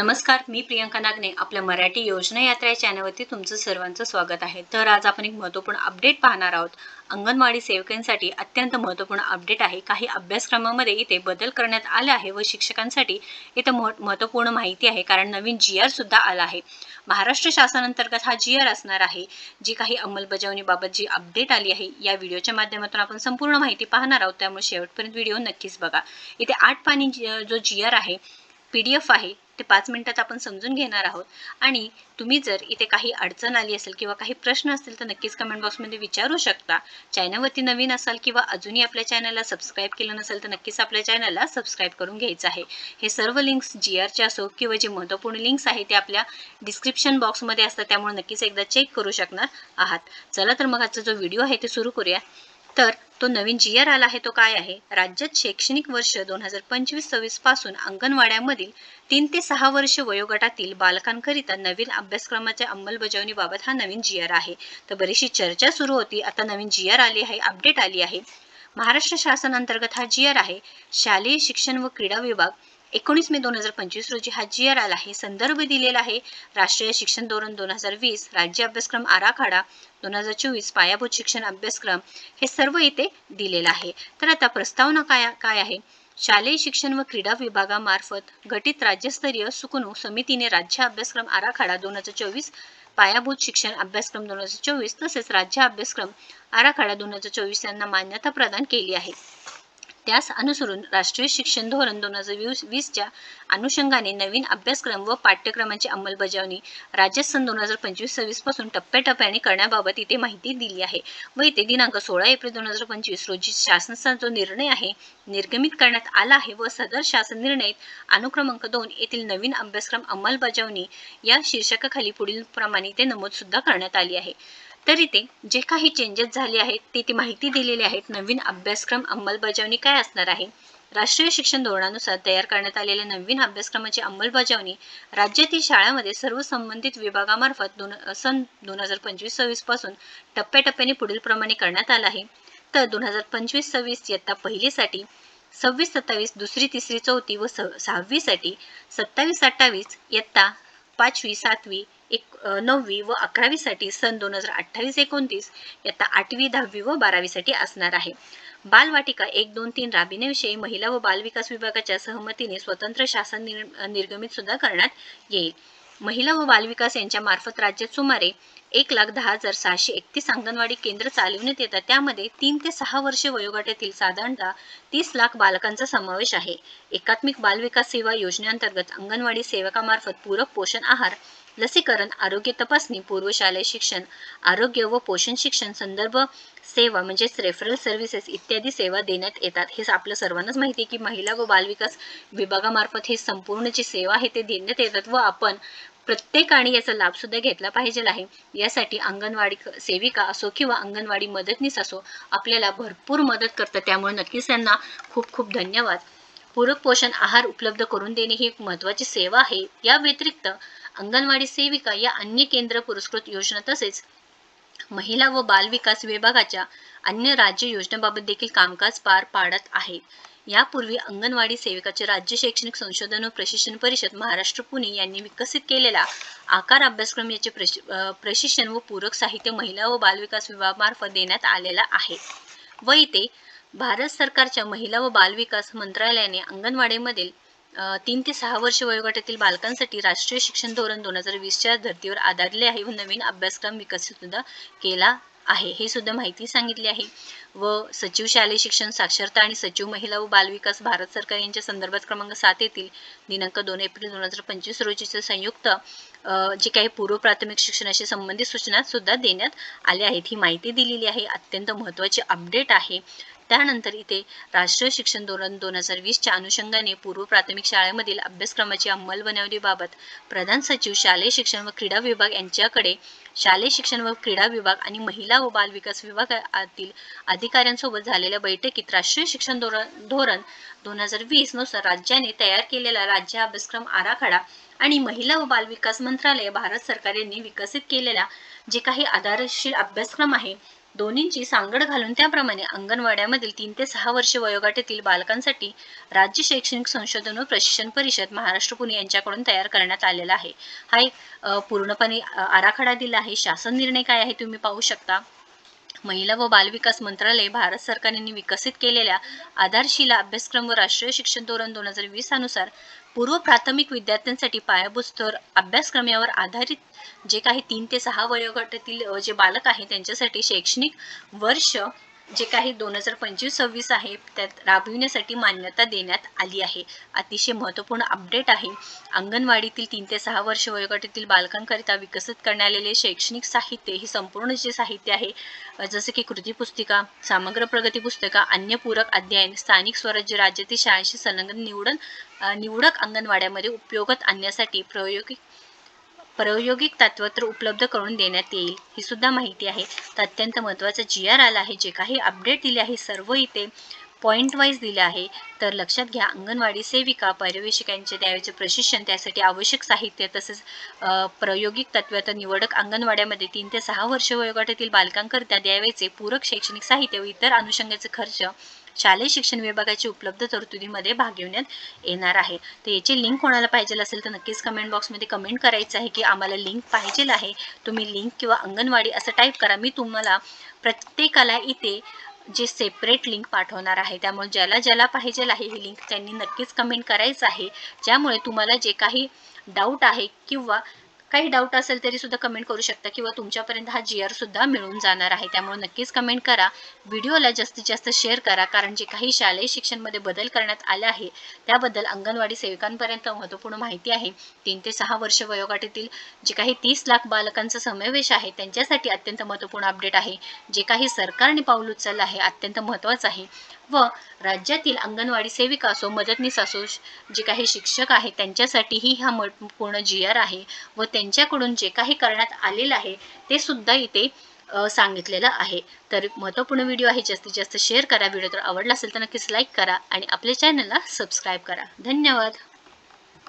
नमस्कार मी प्रियंका नागने आपल्या मराठी योजना यात्रा या चॅनलवरती तुमचं सर्वांचं स्वागत आहे. तर आज आपण एक महत्त्वपूर्ण अपडेट पाहणार आहोत. अंगणवाडी सेवकांसाठी अत्यंत महत्त्वपूर्ण अपडेट आहे. काही अभ्यासक्रमामध्ये इथे बदल करण्यात आले आहे व शिक्षकांसाठी इथं मह महत्त्वपूर्ण माहिती आहे. कारण नवीन जी आरसुद्धा आला आहे. महाराष्ट्र शासनांतर्गत हा जी आर असणार आहे. जी काही अंमलबजावणीबाबत जी अपडेट आली आहे या व्हिडिओच्या माध्यमातून आपण संपूर्ण माहिती पाहणार आहोत. त्यामुळे शेवटपर्यंत व्हिडिओ नक्कीच बघा. इथे आठ पाणी जो जी आर आहे पी डी एफ आहे. ते पाच मिनिटात आपण समजून घेणार आहोत. आणि तुम्ही जर इथे काही अडचण आली असेल किंवा काही प्रश्न असतील तर नक्कीच कमेंट बॉक्समध्ये विचारू शकता. चॅनलवरती नवीन असाल किंवा अजूनही आपल्या चॅनलला सबस्क्राईब केलं नसेल तर नक्कीच आपल्या चॅनलला सबस्क्राईब करून घ्यायचं आहे. हे सर्व लिंक्स जी आरचे असो किंवा जे महत्त्वपूर्ण लिंक्स आहे ते आपल्या डिस्क्रिप्शन बॉक्समध्ये असतात त्यामुळे नक्कीच एकदा चेक करू शकणार आहात. चला तर मग आजचा जो व्हिडिओ आहे ते सुरू करूया. तर तो नवीन जी आर आला आहे तो काय आहे? राज्यात शैक्षणिक वर्ष दोन हजार पंचवीस सव्वीसपासून अंगणवाड्यामधील तीन ते सहा वर्ष वयोगटातील बालकांकरिता नवीन अभ्यासक्रमाच्या अंमलबजावणीबाबत हा नवीन जी आर आहे. तर बरीचशी चर्चा सुरू होती. आता नवीन जी आर आली आहे अपडेट आली आहे. महाराष्ट्र शासनांतर्गत हा जी आर आहे. शालेय शिक्षण व क्रीडा विभाग एकोणीस मे दोन हजार पंचवीस रोजी हा जी आर आला आहे. संदर्भ दिलेला आहे. राष्ट्रीय शिक्षण धोरण दोन हजार वीस राज्य अभ्यासक्रम आराखडा दोन हजार चोवीस पायाभूत शिक्षण अभ्यासक्रम हे सर्व इथे दिलेलं आहे. तर आता प्रस्तावना काय काय आहे? शालेय शिक्षण व क्रीडा विभागामार्फत घटित राज्यस्तरीय सुकनू समितीने राज्य अभ्यासक्रम आराखडा दोन हजार चोवीस पायाभूत शिक्षण अभ्यासक्रम दोन हजार चोवीस तसेच राज्य अभ्यासक्रम आराखडा दोन हजार चोवीस यांना मान्यता प्रदान केली आहे. त्यास अनुसरून राष्ट्रीय शिक्षण धोरण दोन हजार वीस वीसच्या अनुषंगाने नवीन अभ्यासक्रम व पाठ्यक्रमांची अंमलबजावणी राज्यात सन दोन हजार पंचवीस सव्वीसपासून टप्प्याटप्प्याने करण्याबाबत इथे माहिती दिली आहे. व इथे दिनांक सोळा एप्रिल दोन हजार पंचवीस रोजी शासनाचा जो निर्णय आहे निर्गमित करण्यात आला आहे व सदर शासन निर्णय अनुक्रमांक दोन येथील नवीन अभ्यासक्रम अंमलबजावणी या शीर्षकाखाली पुढील प्रमाणे इथे नमूद सुद्धा करण्यात आली आहे. तरी ते जे काही चेंजेस झाले आहेत ते ती माहिती दिलेली आहेत. नवीन अभ्यासक्रम अंमलबजावणी काय असणार आहे? राष्ट्रीय शिक्षण धोरणानुसार तयार करण्यात आलेल्या नवीन अभ्यासक्रमाची अंमलबजावणी राज्यातील शाळांमध्ये सर्व संबंधित विभागामार्फत दोन सन दोन हजार पंचवीस सव्वीसपासून टप्प्याटप्प्याने पुढील प्रमाणे करण्यात आला आहे. तर दोन हजार पंचवीस सव्वीस इयत्ता पहिलीसाठी सव्वीस सत्तावीस दुसरी तिसरी चौथी व सहावीसाठी सत्तावीस अठ्ठावीस इयत्ता पाचवी सातवी एक नववी व अकरावीसाठी सन दोन हजार अठ्ठावीस एकोणतीस इयत्ता आठवी दहावी व बारावीसाठी असणार आहे. बालवाटिका एक दोन तीन राबिण्याविषयी महिला व बालविकास विभागाच्या सहमतीने स्वतंत्र शासन निर्गमित सुद्धा करण्यात येईल. महिला व बालविकास यांच्या मार्फत राज्यात सुमारे एक लाख दहा हजार सहाशे एकतीस अंगणवाडी केंद्र चालविण्यात येतात. त्यामध्ये तीन ते सहा वर्षे वयोगटातील साधारणतः तीस लाख बालकांचा समावेश आहे. एकात्मिक बालविकास सेवा योजनेअंतर्गत अंगणवाडी सेवकामार्फत पूरक पोषण आहार लसीकरण आरोग्य तपासणी पूर्वशालेय शिक्षण आरोग्य व पोषण शिक्षण संदर्भ सेवा म्हणजेच रेफरल सर्व्हिसेस इत्यादी सेवा देण्यात येतात. हे आपलं सर्वांनाच माहिती आहे की महिला व बालविकास विभागामार्फत हे संपूर्ण जी सेवा आहे ते देण्यात येतात व आपण प्रत्येकाने याचा लाभ सुद्धा घेतला पाहिजे आहे. यासाठी अंगणवाडी सेविका असो किंवा अंगणवाडी मदतनीस असो आपल्याला भरपूर मदत करतात. त्यामुळे नक्कीच त्यांना खूप खूप धन्यवाद. पूरक पोषण आहार उपलब्ध करून देणे ही एक महत्वाची सेवा आहे. या व्यतिरिक्त अंगणवाडी सेविका या अन्य केंद्र पुरस्कृत योजना तसेच महिला व बाल विकास विभागाच्या अन्य राज्य योजनेबाबत देखील कामकाज पार पाडत आहेत यापूर्वी अंगणवाडी सेविकाचे राज्य शैक्षणिक संशोधन व प्रशिक्षण परिषद महाराष्ट्र पुणे यांनी विकसित केलेला आकार अभ्यासक्रम याचे प्रशिक्षण व पूरक साहित्य महिला व बालविकास विभागामार्फत देण्यात आलेला आहे. व इथे भारत सरकारच्या महिला व बालविकास मंत्रालयाने अंगणवाडीमधील तीन ते सहा वर्ष वयोगटातील बालकांसाठी राष्ट्रीय शिक्षण धोरण दोन हजार वीसच्या धर्तीवर आधारले आहे व नवीन अभ्यासक्रम विकसित सुद्धा केला आहे. हे सुद्धा माहिती सांगितली आहे. व सचिव शालेय शिक्षण साक्षरता आणि सचिव महिला व बालविकास भारत सरकार यांच्या संदर्भात क्रमांक सात येथील दिनांक दोन एप्रिल दोन हजार पंचवीस रोजीचे संयुक्त जे काही पूर्व प्राथमिक शिक्षणाशी संबंधित सूचना सुद्धा देण्यात आल्या आहेत. ही माहिती दिलेली आहे. अत्यंत महत्त्वाची अपडेट आहे. त्यानंतर इथे राष्ट्रीय शिक्षण धोरण दोन हजार वीसच्या अनुषंगाने पूर्व प्राथमिक शाळेमधील अभ्यासक्रमाची अंमलबजावणीबाबत प्रधान सचिव शालेय शिक्षण व क्रीडा विभाग यांच्याकडे शालेय शिक्षण व क्रीडा विभाग आणि महिला व बाल विकास विभागातील अधिकाऱ्यांसोबत झालेल्या बैठकीत राष्ट्रीय शिक्षण धोरण धोरण दोन हजार वीसनुसार राज्याने तयार केलेला राज्य अभ्यासक्रम आराखडा आणि महिला व बाल विकास मंत्रालय भारत सरकार यांनी विकसित केलेला जे काही आधारशील अभ्यासक्रम आहे दोन्हींची सांगड घालून त्याप्रमाणे अंगणवाड्यामधील तीन ते सहा वर्ष वयोगटातील बालकांसाठी राज्य शैक्षणिक संशोधन व प्रशिक्षण परिषद महाराष्ट्र पुणे यांच्याकडून तयार करण्यात आलेला आहे. हा एक पूर्णपणे आराखडा दिला आहे. शासन निर्णय काय आहे तुम्ही पाहू शकता. महिला व बालविकास मंत्रालय भारत सरकारने विकसित केलेल्या आधारशिला अभ्यासक्रम व राष्ट्रीय शिक्षण धोरण दोन हजार वीस अनुसार पूर्व प्राथमिक विद्यार्थ्यांसाठी पायाभूत स्तर अभ्यासक्रम यावर आधारित जे काही तीन ते सहा वयोगटातील जे बालक आहे त्यांच्यासाठी शैक्षणिक वर्ष जे काही दोन हजार पंचवीस सव्वीस आहे त्यात राबविण्यासाठी मान्यता देण्यात आली आहे. अतिशय महत्त्वपूर्ण अपडेट आहे. अंगणवाडीतील तीन ते सहा वर्ष वयोगटातील बालकांकरिता विकसित करण्यात आलेले शैक्षणिक साहित्य हे संपूर्ण जे साहित्य आहे जसे की कृती पुस्तिका समग्र प्रगती पुस्तिका अन्य पूरक अध्ययन स्थानिक स्वराज्य राज्यातील शाळांशी संलग्न निवडण निवडक अंगणवाड्यामध्ये उपयोगात आणण्यासाठी प्रायोगिक प्रायोगिक तत्वत्र उपलब्ध करून देण्यात येईल ही सुद्धा माहिती आहे. तर अत्यंत महत्त्वाचा जी आर आला आहे जे काही अपडेट दिले आहे सर्व इथे पॉईंट वाईज दिले आहे तर लक्षात घ्या अंगणवाडी सेविका पर्यवेक्षकांचे द्यावेचे प्रशिक्षण त्यासाठी आवश्यक साहित्य तसेच प्रायोगिक प्रायोगिक तत्वात निवडक अंगणवाड्यामध्ये तीन ते सहा वर्ष वयोगटातील बालकांकरिता द्यावेचे पूरक शैक्षणिक साहित्य व इतर अनुषंगाचे खर्च शालेय शिक्षण विभागाची उपलब्ध तरतुदीमध्ये भाग घेण्यात येणार आहे. तर याची लिंक कोणाला पाहिजे असेल तर नक्कीच कमेंट बॉक्समध्ये कमेंट करायचं आहे की आम्हाला लिंक पाहिजे आहे. तुम्ही लिंक किंवा अंगणवाडी असं टाईप करा. मी तुम्हाला प्रत्येकाला इथे जे सेपरेट लिंक पाठवणार आहे त्यामुळे ज्याला ज्याला पाहिजे आहे ही लिंक त्यांनी नक्कीच कमेंट करायचं आहे. ज्यामुळे तुम्हाला जे काही डाऊट आहे किंवा काही डाऊट असेल तरी सुद्धा कमेंट करू शकता किंवा तुमच्यापर्यंत हा जी आर सुद्धा मिळून जाणार आहे. त्यामुळे नक्कीच कमेंट करा. व्हिडिओला जास्तीत जास्त शेअर करा कारण जे काही शालेय शिक्षणमध्ये बदल करण्यात आले आहे त्याबद्दल अंगणवाडी सेविकांपर्यंत महत्त्वपूर्ण माहिती आहे. तीन ते सहा वर्ष वयोगटातील जे काही तीस लाख बालकांचा समावेश आहे त्यांच्यासाठी अत्यंत महत्त्वपूर्ण अपडेट आहे. जे काही सरकारने पाऊल उचललं आहे अत्यंत महत्त्वाचं आहे. व राज्यातील अंगणवाडी सेविका असो मदतनीस असो जे काही शिक्षक आहेत त्यांच्यासाठीही हा म पूर्ण जी आर आहे व त्यांच्याकडून जे काही करण्यात आलेलं आहे ते सुद्धा इथे सांगितलेलं आहे. तर महत्त्वपूर्ण व्हिडिओ आहे जास्तीत जास्त शेअर करा. व्हिडिओ जर आवडला असेल तर नक्कीच लाईक करा आणि आपल्या चॅनलला सबस्क्राईब करा. धन्यवाद.